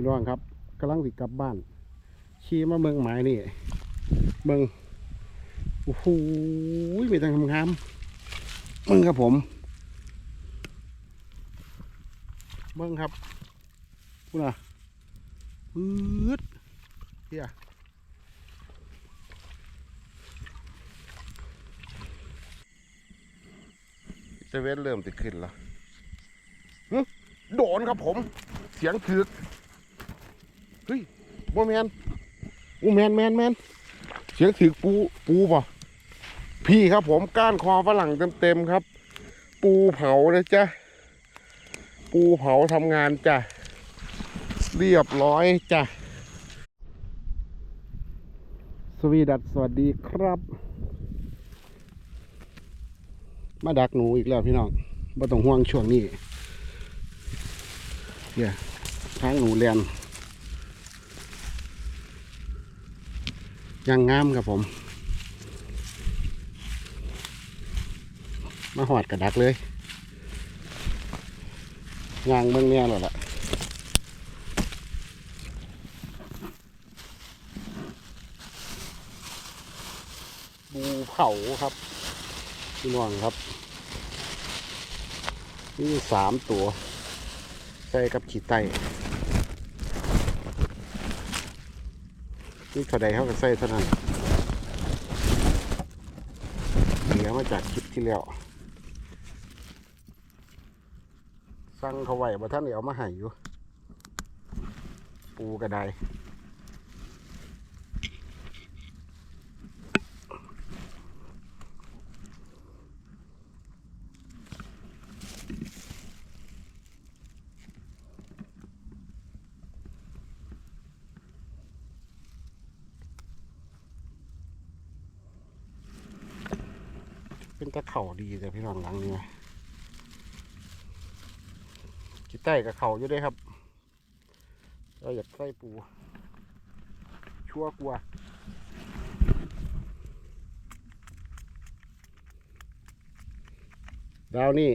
พี่น้องครับกำลังสิกลับบ้าน ขี่มาเมืองหมายนี่เมืองโอ้โหมีแต่งามๆเมืองครับผมเมืองครับพูดนะปื๊ดเฮียเซเว่นเริ่มจะขึ้นแล้วหึโดนครับผม เสียงถึก เฮ้ยโมแมนอูแมนแมนแมนเสียงถึกปูปูป่ะพี่ครับผมก้านคอฝรั่งเต็มๆครับ ปูเผานะจ๊ะปูเผาทำงานจ้ะเรียบร้อยจ้ะสวีดัสสวัสดีครับ มาดักหนูอีกแล้วพี่น้องม่ต้องห่วงช่วงนี้เฮียทางหนูเรียน ยังงามครับผม มาหอดกระดักเลยยางเมืองเนี่ยหรอล่ะบูเผาครับพี่น้องครับ นี่สามตัว ใส่กับขีดไต นี่เท่าใดเขาก็ใส่เท่านั้นเหลือมาจากคลิปที่แล้วสั่งเขาไว้บ่ท่านเดี๋ยวมาให้อยู่ ปูกระได เป็นตะเข่าดีแต่พี่น้องหลังนี้นะคิดใต้กับเข่าอยู่ด้วยครับ เราอยากใส่ปู ชั่วกลัวดาวนี่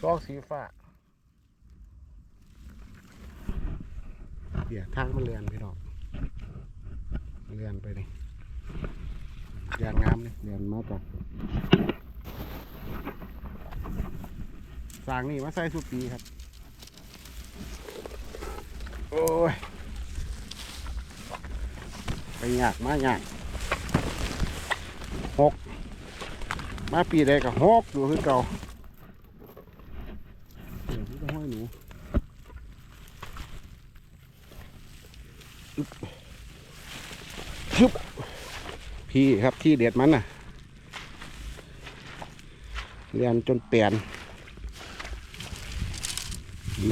ซอกสีฟ้าเดี๋ยวทางมันเรียนพี่น้องเรียนไปนี่ยางงามเลยเรียนมาจาก สร้างนี่มาใส่สุปีครับ โอ้ย ไปยากมายากหกมาปีใดก็หกอยู่คือเก่าเดี๋ยวพี่จะห้อยหนูชึบพี่ครับที่เด็ดมันน่ะเรียนจนเปลี่ยน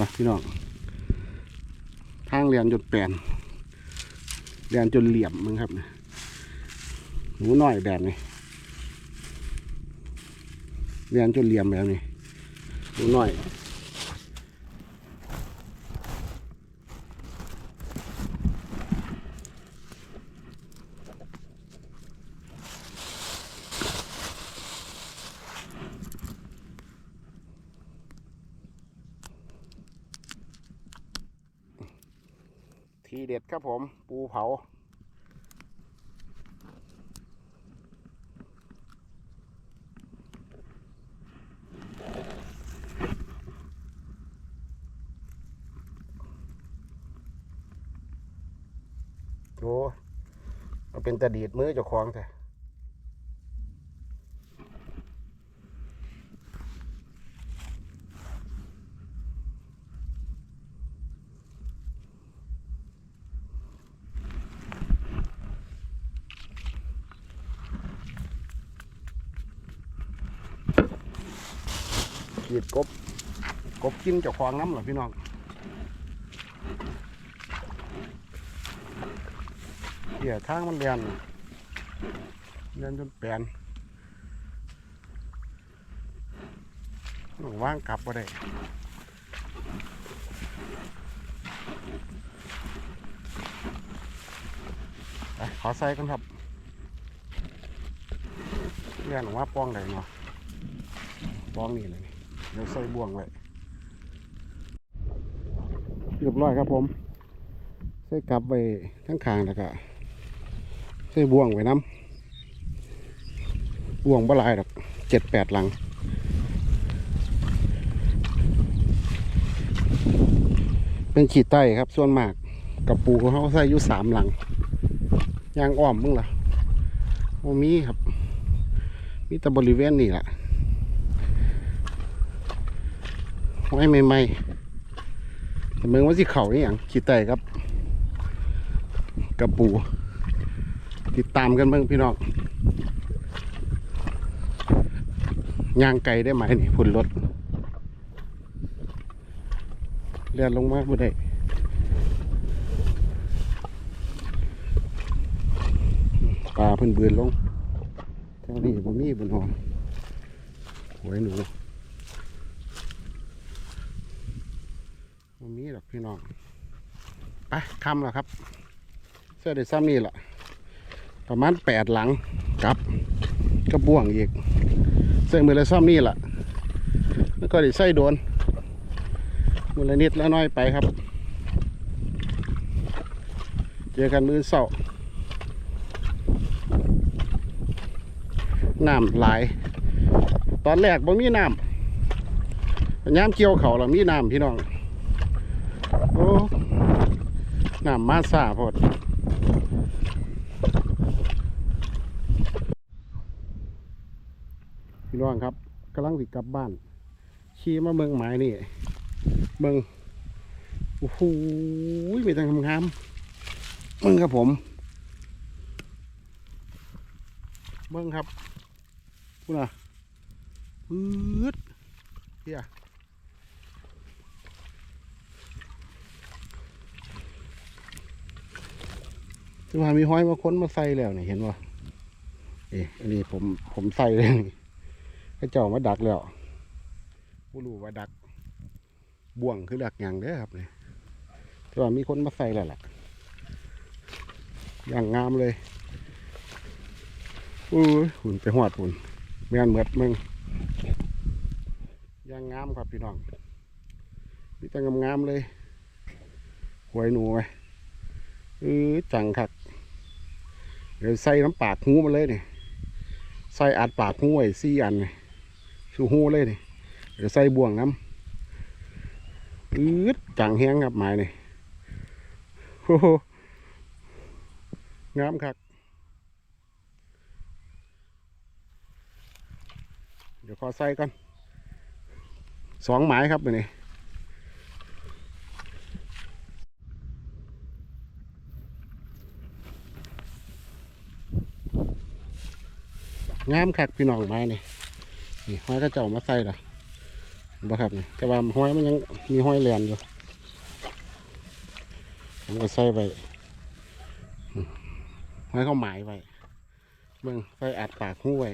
นะพี่น้องทางเรียนจนแปลนเรียนจนเหลี่ยมมั้งครับนะหนูน้อยแบบนี้เรียนจนเหลี่ยมแบบนี้หนูน้อย ทีเด็ดครับผม ปูเผา โอ้มันเป็นตะดีดมือเจ้าของแท้ีดกบ กบกินเจ้าของน้ำเหรอพี่น้องเกี่ยทางมันเรียนเรียนจนแปลนต้องว่างกลับก็ได้ขอใส่กันครับเรียนออกมาป้องไหนเนาะป้องนี่เลยนี่ เดี๋ยวใส่บ่วงไว้เรียบร้อยครับผม ใส่กลับไปทั้งคางแล้วก็ใส่บ่วงไว้น้ำบ่วงบ่หลายดอกเจ็ดแปดหลังเป็นขีดไต้ครับ ส่วนมากกับปูเขาใส่อยู่สามหลังยางอ้อมมึงล่ะโอมีครับ มีแต่บริเวณนี่แหละ ไว้ใหม่ๆแต่เมืองว่าสิเขานี่อย่างขีดไตครับกับปู ติดตามกันเบิ่งพี่น้องยางไก่ได้ไหมนี่พุ่นรถเลียนลงมากบ่ได้ปลาเพิ่นเบือนลงแถวนี้บ่มีบนหอหวยหนูบ่มี หรอกพี่น้องไปคำแล้วครับ เสื้อเดซ้ำนี่แหละประมาณแปดหลังกับกระบ่วงอีกใส่มือละซ้ำนี่แหละแล้วก็ได้ใส่โดนมือละนิดละน้อยไปครับ เจอกันมือเสาร์น้ำหลาย ตอนแรกบ่มีน้ำย้ำเกี่ยวเขาแล้วมีน้ำพี่น้อง โอ้ น้ำมาสาพอดพี่น้องครับกำลังสิกลับบ้าน ขี่มาเมืองหมายนี่เมืองโอ้โหมีแต่งามๆเมืองครับผม เมืองครับพูดนะปื๊ดเฮีย ที่ว่ามีห้อยมาค้นมาใส่แล้วนี่เห็นป่ะเอ๊ะอันนี้ผมผมใส่เลยนี่ให้เจ้ามาดักแล้วผู้รู้ว่าดัก บ่วงคือดักอย่างเด้อครับเนี่ยแต่ว่ามีคนมาใส่แล้วล่ะ อย่างงามเลยอุ้หุ่นไปหอดหุ่นแม่นเหมือดมึงอย่างงามครับพี่น้องมีแต่งามๆเลยหวยหนูไปเออจังคัก ดี๋ยวใส่น้ำปากหูมาเลยนี่ใส่อัดปากหูไว้สี่อันนี่ชูหูเลยนี่เดี๋ยวใส่บ่วงน้ำอืดจังแห้งครับหมายนี่โอ้โหงามครับเดี๋ยวขอใส่กันสองหมายครับนี่ งามคักพี่น้องไม้นี่นี่ห้อยก็เจ้ามาใส่ละบ่ครับนี่แต่ว่าห้อยมันยังมีห้อยแหลนอยู่ผมก็ใส่ไปห้อยเขาหมายไว้เบิ่งใส่อัดปากหูไว้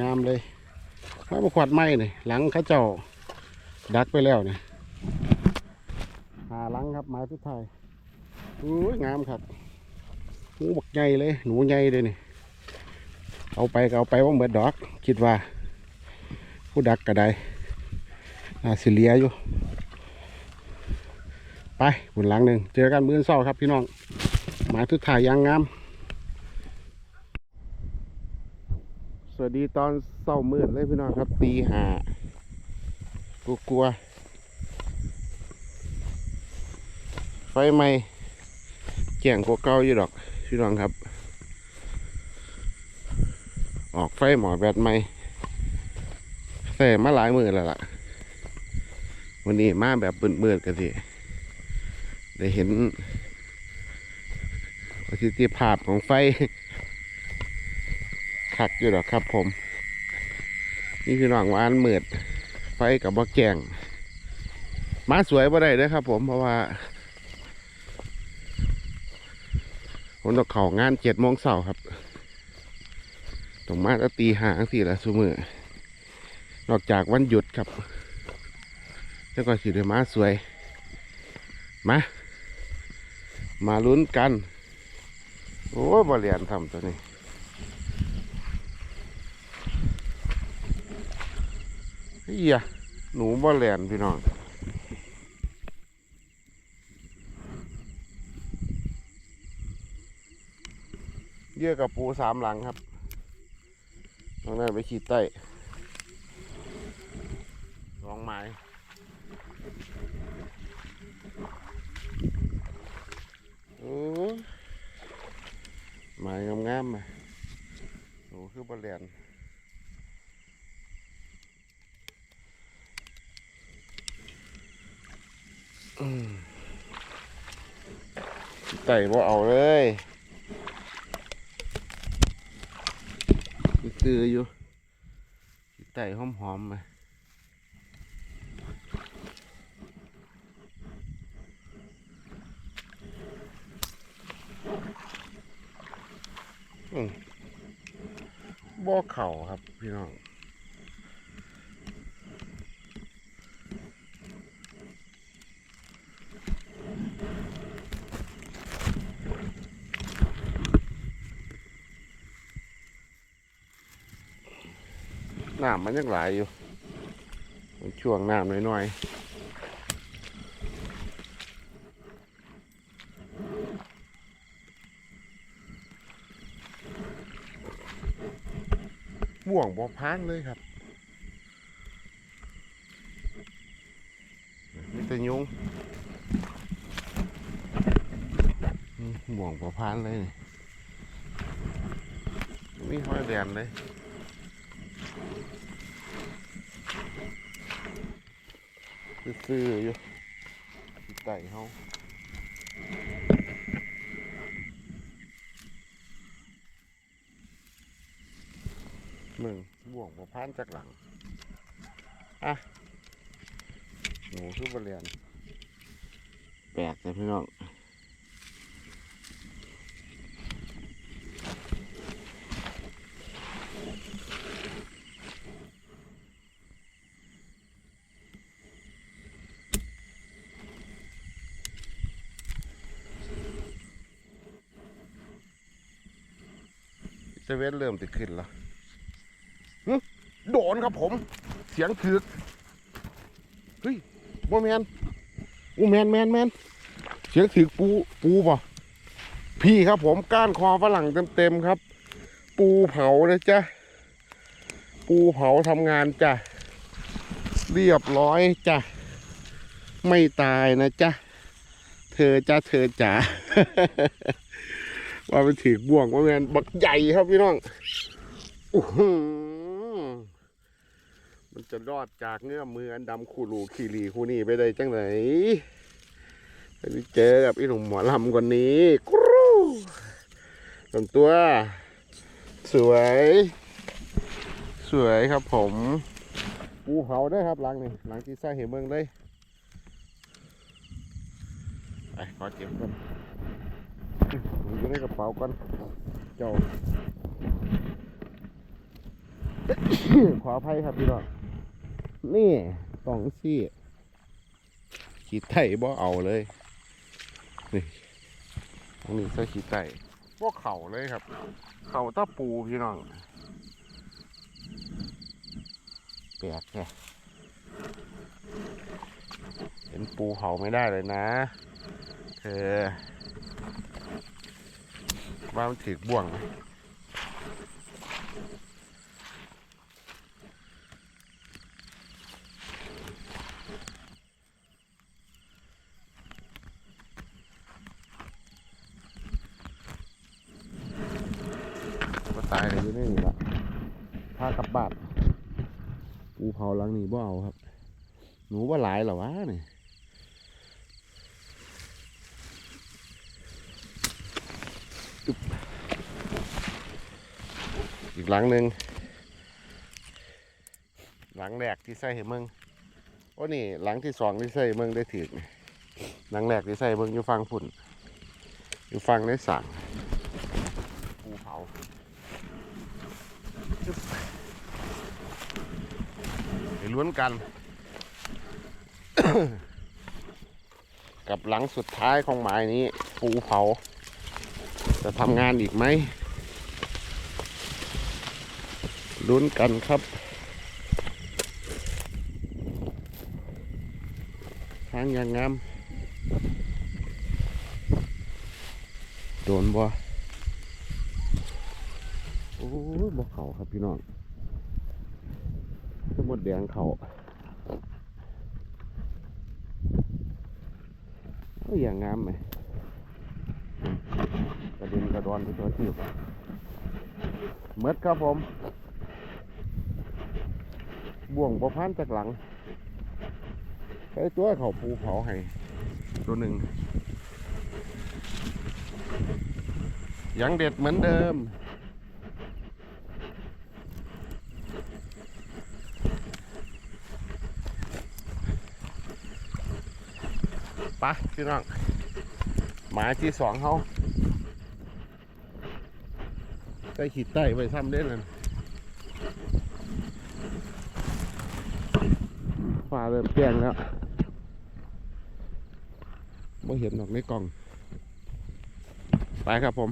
งามเลยห้อยมาขวดไม้นี่หลังเขาเจ้าดักไปแล้วนี่หาหลังครับไม้สุดท้ายอุ้ยงามครับหูบักใหญ่เลย หนูใหญ่เลยนี่ เอาไปก็เอาไปว่าเหมือนดอก คิดว่า ผู้ดักก็ไดน่าสิเลียอยู่ ไปบนหลังหนึ่ง เจอกันมื้อเศร้าครับพี่น้อง หมายทุกถ่ายยางงาม สวัสดีตอนเศร้ามืดเลยพี่น้องครับ ตีหากลัวกลัวๆไฟไหมแก่งกว่าเก่าอยู่ดอก พี่น้องครับ ออกไฟหมอแบตใหม่ใส่มาหลายมือแล้วล่ะ วันนี้มาแบบมืดๆกันสิได้เห็นประสิทธิภาพของไฟคักอยู่หรอกครับผม นี่คือหนองวานมืด ไฟกับบ่แกงมาสวยบ่ได้เด้อครับผมเพราะว่าผมต้องเข้างานเจ็ดโมงเสาร์ครับ ต้องมาตีหางสี่ละสมือนอกจากวันหยุดครับแล้วก็สีเดือมาสวย มา มาลุ้นกัน โอ้บริยนทำตัวนี้เฮียหนูบอลแลนพี่น้องเยื่อกับปูสามหลังครับ ตรงนั้นไปขีดใต้ลองไม้โอ้ไม้งามๆมาโอ้คือบะเรียนอืมขีดใต้บ่เอาเลย ตืออยู่ไต่หอมหอมๆมาบ่อเข่าครับพี่น้อง น้ำมันยังหลายอยู่ ช่วงน้ำน้อยๆบ่วงบ่พานเลยครับมีแต่ยุงบ่วงบ่พานเลยนี่มีห้อยแดนเลย ซื่อๆอยู่ที่ไต่เฮาหนึ่งบ่วงบ่พาน จากหลัง อะ หนูคือบเรียนแปลกเลยพี่น้องเซเว่นเริ่มติดขึ้นแล้วหึ โดนครับผม เสียงถึกเฮ้ยบ่แมนอู้แมนแมนแมนเสียงถึกปูปูป่ะพี่ครับผมก้านคอฝรั่งเต็มๆครับ ปูเผานะจ๊ะปูเผาทำงานจ้ะเรียบร้อยจ้ะไม่ตายนะจ๊ะเธอจ้ะเธอจ๋าว่าเป็นถือบ่วงว่าแมนบักใหญ่ครับพี่น้องโอ้โห มันจะรอดจากเงื้อมมืออันดำคู่ลูขี่หลีคู่นี้ไปได้จังไหนไปเจอกับอีหนุ่มหมอลำคนนี้กรูลำตัว สวย สวยครับผมปูเผาได้ครับหลังนี่หลังที่ใส่เห็นเมืองเลยไปขอเก็บก่อนอยู่ในกระเป๋าก่อนเจ้าขออภัยครับพี่น้อง นี่ต้องซี่ขีดไถ่บ่เอาเลย นี่ตรงนี้ใส่ขีดไถ่พวกเข่าเลยครับ เข่าตะปูพี่น้องแปลกแค่เห็นปูเผาไม่ได้เลยนะ เธอว่ามันถือบ่วงไหม ตายเลยอยู่ในนี่ละพากลับบ้านปูเผาลังนี้บ่เอาครับ หนูว่าหลายเหรอวะนี่อีกหลังหนึ่งหลังแรกที่ใส่ให้มึงโอ้นี่หลังที่สองที่ใส่ให้มึงได้ถือหลังแรกที่ใส่ให้มึงอยู่ฟังฝุ่นอยู่ฟังในสั่งภูเขาจึ๊บไป ล้วนกัน กับหลังสุดท้ายของหมายนี้ภูเผา จะทำงานอีกไหมลุ้นกันครับ ทางอย่างงาม โดนบ่โอ้บกเขาครับพี่น้อง มดแดงเขาเอาอย่างงามไหมกระเด็นกระดอนไปตัวที่เมดครับผม บ่วงประพันจากหลังใช้ตัวเขาปูเผาให้ตัวหนึ่งยังเด็ดเหมือนเดิม ปะพี่น้องหมายที่สองเขาใส่ขีดใต้ไปทำได้เลยฟ้าเริ่มแจ้งแล้วไม่เห็นหรอกในกล่อง ไปครับผม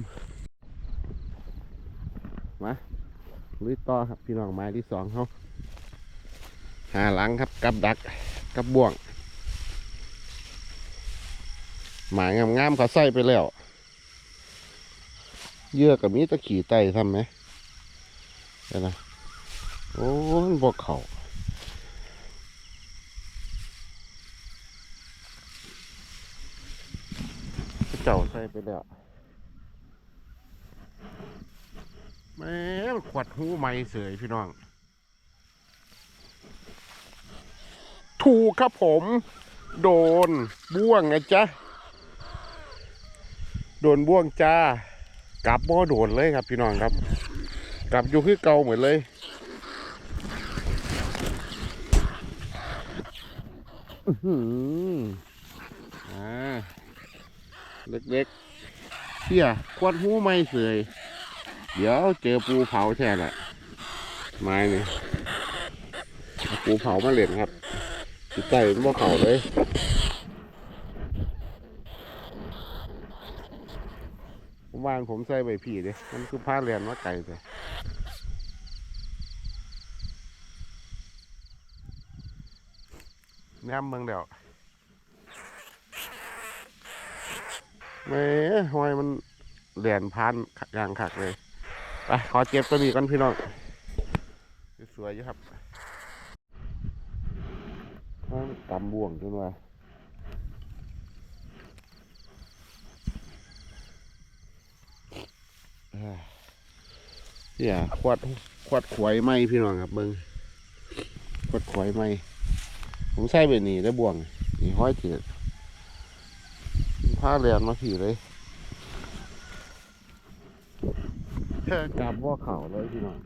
มาลุยต่อครับพี่น้องไม้ที่สองเขาหาหลังครับกับดักกับบ่วง หมายงามๆเขาใส่ไปแล้วเยื่อกับมีตะขี่ไตทำไหมเห็นไหมโอ้ยพวกเขาเจ้าใส่ไปแล้วแม่ขวัดหูไม่เสยพี่น้อง ถูกครับผม โดน บ่วงนะจ๊ะ โดนบ่วงจ้ากลับบ่โดนเลยครับพี่น้องครับกลับอยู่คือเก่าเหมือนเลย อื้ออ่าเล็กๆเที่ยควันหูไม่เสยเดี๋ยวเจอปูเผาแท้แหละไม้นี่ปูเผามาเล่นครับจิตใจมันบ่เขาเลย ผม วานผมใส่ใบผีเลยมันคือผ้าเรียนว่าไก่เลยแนมเมืองเดียวแหม่หอยมันเหรียญพันอย่างขักเลยไปขอเจ็บตัวนี้ก่อนพี่น้องสวยๆอยู่ครับมันกำบ่วงจนว่า เนี่ยขวดขวดขวายไหมพี่น้องครับเบิงขวดขวายไหมผมใส่ไปนี่ได้บ่วงนี่ห้อยถือผ้าเรียนมาผีเลยจับว่าเข่าเลยพี่น้อง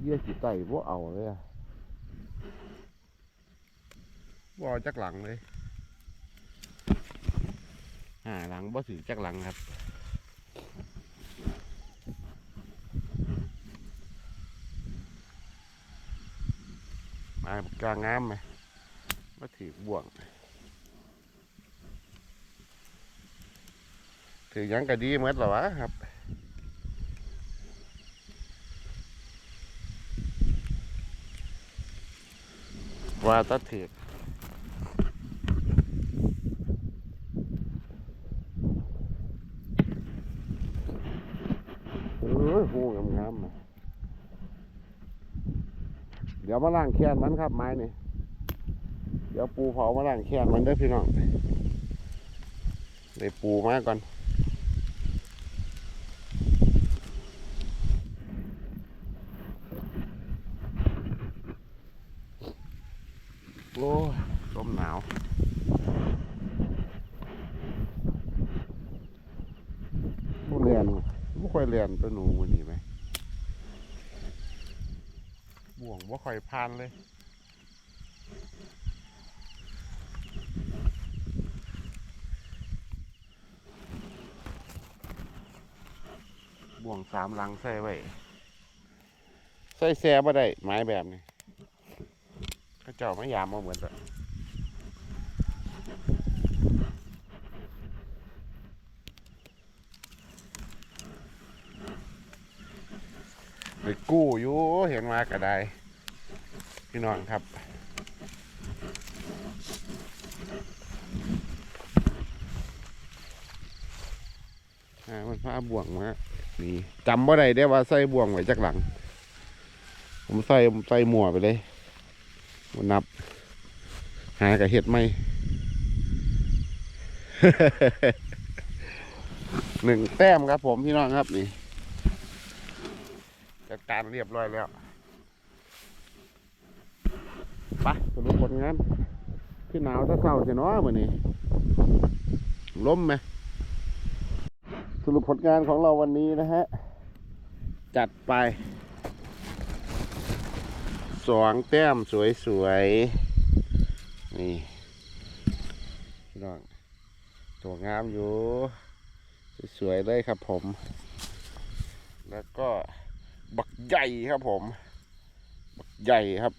เยี่ยสีไตว่าเอาเลยอะว่าจักหลังเลยอ่าหลังบ่ถือจักหลังครับายกลางน้ำไหมมาถือบ่วง ถือยังก็ดีเหมือนหรอวะครับว่าตัดถือเออหูงามๆมา เดี๋ยวมาล้างแค้นมันครับไม้นี่เดี๋ยวปูเผามาล้างแค้นมันเด้อพี่น้องได้ปูมาก่อนโอ้ลมหนาวบ่เรียนบ่ค่อยเรียนตัวหนูวันนี้ไหม บ่ วงว่าค่อยพานเลย บ่วงสามหลังใส่ไว้ ใส่แซ่บ่ได้ไม้แบบนี้เขาเจ้าไม่ยามมาเหมือนกันไปกู้อยู่เห็นมากระได พี่น้องครับอ่ามันพาบ่วงมานี่จำว่าใดได้ว่าใส่บ่วงไว้จากหลัง ผมใส่ใส่หมวไปเลยมันนับ หากับเห็ดไหมหนึ่งแต้มครับผมพี่น้องครับนี่จัดการเรียบร้อยแล้วไปสรุปผลงานพี่หนาวถ้าเศร้าจะน้อมือนี้ล้มไหมสรุปผลงานของเราวันนี้นะฮะ จัดไปสองแต้มสวยๆ นี่พี่น้องตัวงามอยู่ สวยๆเลยครับผม แล้วก็บักใหญ่ครับผม บักใหญ่ครับ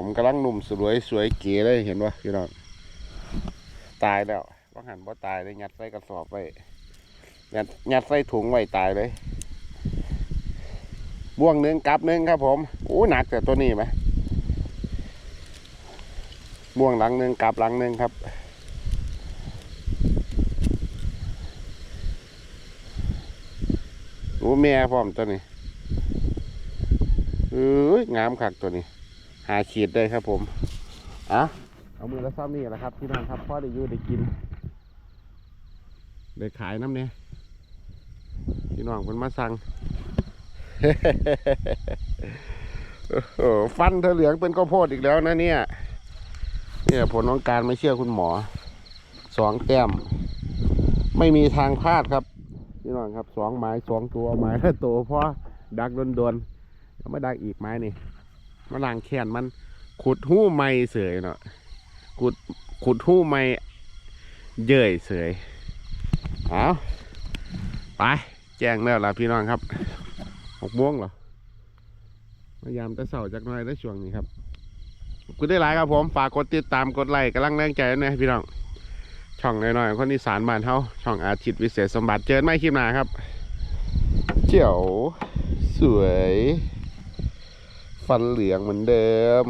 ผมกำลังหนุ่มสวยสวยเก๋เลยเห็นปะพี่น้องตายแล้วว่าหันว่าตายเลยยัดใส่กระสอบไว้ยัดยัดใส่ถุงไว้ตายเลยบ่วงหนึ่งกับหนึ่งครับผมโอ้หนักแต่ตัวนี้ไหมบ่วงหลังหนึ่งกับหลังหนึ่งครับโอ้แม่พร้อมตัวนี้เอ้ยงามคักตัวนี้ หาขีดได้ครับผมอะเอามือและซ้ำนี่แหละครับ พี่น้องครับพ่อได้อยู่ได้กินได้ขายน้ำเนี่ยพี่น้องคนมาสั่งฟันเธอเหลืองเป็นข้าวโพดอีกแล้วนะเนี่ย เนี่ยผลของการไม่เชื่อคุณหมอสองแต้ม ไม่มีทางพลาดครับพี่น้องครับสองไม้สองตัวไม้ละตัวเพราะดักโดนๆแล้วมาดักอีกไม้นี่ มาล้างแขนมัน ขุดหู้ไม้เสยเนาะขุดขุดหู้ไม้เย่ยเสยเอาไปแจ้งแล้วล่ะพี่น้องครับหกโมงเหรอพยายามจะเสาจากน้อยได้ช่วงนี้ครับคุณได้หลายครับผม ฝากกดติดตามกดไลค์กำลังแรงใจนะพี่น้อง ช่องน้อยๆคนอีสานบ้านเฮาช่องอาทิตย์วิเศษสมบัติเจอไม่คลิปหน้าครับ เจ๋วสวย ฟันเหลืองเหมือนเดิม